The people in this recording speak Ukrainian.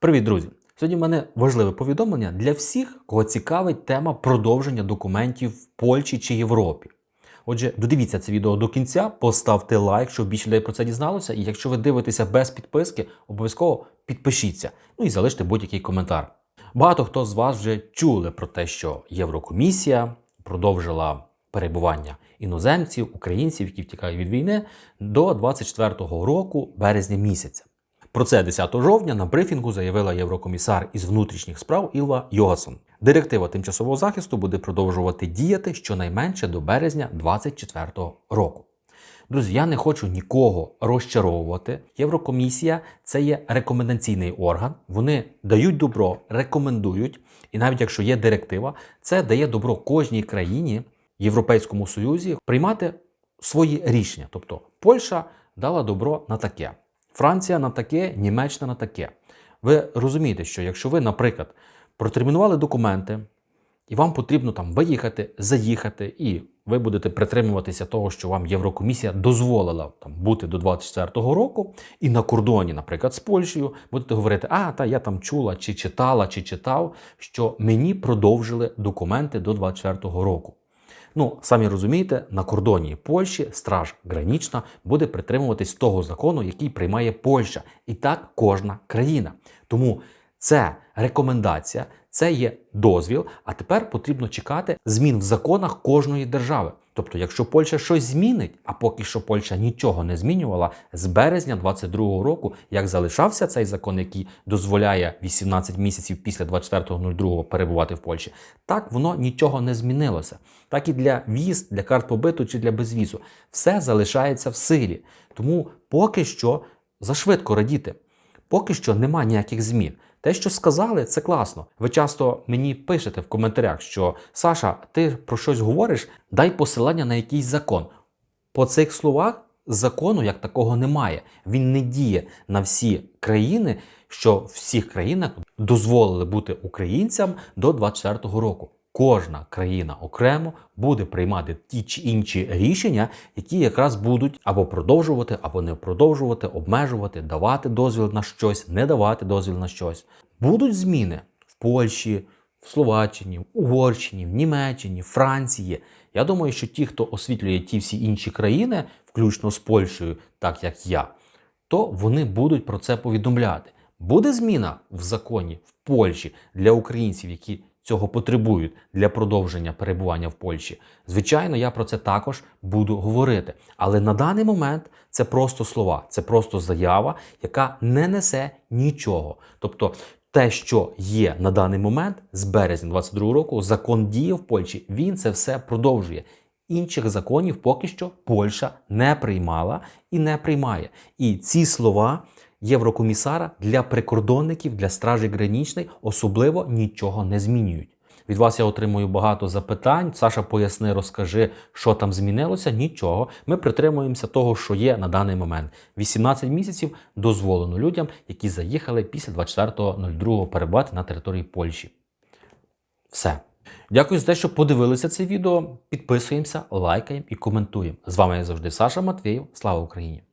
Привіт, друзі! Сьогодні в мене важливе повідомлення для всіх, кого цікавить тема продовження документів в Польщі чи Європі. Отже, додивіться це відео до кінця, поставте лайк, щоб більше людей про це дізналося. І якщо ви дивитеся без підписки, обов'язково підпишіться. Ну і залиште будь-який коментар. Багато хто з вас вже чули про те, що Єврокомісія продовжила перебування іноземців, українців, які втікають від війни, до 24 року березня місяця. Про це 10 жовтня на брифінгу заявила єврокомісар із внутрішніх справ Ілва Йогасон. Директива тимчасового захисту буде продовжувати діяти щонайменше до березня 2024 року. Друзі, я не хочу нікого розчаровувати. Єврокомісія це є рекомендаційний орган. Вони дають добро, рекомендують, і навіть якщо є директива, це дає добро кожній країні Європейському Союзі приймати свої рішення. Тобто Польща дала добро на таке. Франція на таке, Німеччина на таке. Ви розумієте, що якщо ви, наприклад, протермінували документи, і вам потрібно там виїхати, заїхати, і ви будете притримуватися того, що вам Єврокомісія дозволила там бути до 24-го року, і на кордоні, наприклад, з Польщею, будете говорити, а та я там чула, чи читала, чи читав, що мені продовжили документи до 24-го року. Ну, самі розумієте, на кордоні Польщі страж гранічна буде притримуватись того закону, який приймає Польща, і так кожна країна. Тому це рекомендація, це є дозвіл. А тепер потрібно чекати змін в законах кожної держави. Тобто, якщо Польща щось змінить, а поки що Польща нічого не змінювала, з березня 22-го року, як залишався цей закон, який дозволяє 18 місяців після 24.02 перебувати в Польщі, так воно нічого не змінилося. Так і для віз, для карт побиту чи для безвізу. Все залишається в силі. Тому поки що зашвидко радіти. Поки що нема ніяких змін. Те, що сказали, це класно. Ви часто мені пишете в коментарях, що Саша, ти про щось говориш, дай посилання на якийсь закон. По цих словах закону як такого немає. Він не діє на всі країни, що в всіх країнах дозволили бути українцям до 24-го року. Кожна країна окремо буде приймати ті чи інші рішення, які якраз будуть або продовжувати, або не продовжувати, обмежувати, давати дозвіл на щось, не давати дозвіл на щось. Будуть зміни в Польщі, в Словаччині, в Угорщині, в Німеччині, Франції. Я думаю, що ті, хто освітлює ті всі інші країни, включно з Польщею, так як я, то вони будуть про це повідомляти. Буде зміна в законі в Польщі для українців, які цього потребують для продовження перебування в Польщі. Звичайно, я про це також буду говорити. Але на даний момент це просто слова, це просто заява, яка не несе нічого. Тобто, те, що є на даний момент з березня 22 року, закон діє в Польщі, він це все продовжує. Інших законів поки що Польща не приймала і не приймає. І ці слова єврокомісара для прикордонників, для стражі гранічної особливо нічого не змінюють. Від вас я отримую багато запитань. Саша, поясни, розкажи, що там змінилося. Нічого. Ми притримуємося того, що є на даний момент. 18 місяців дозволено людям, які заїхали після 24.02 перебувати на території Польщі. Все. Дякую за те, що подивилися це відео. Підписуємося, лайкаємо і коментуємо. З вами як завжди Саша Матвєєв. Слава Україні!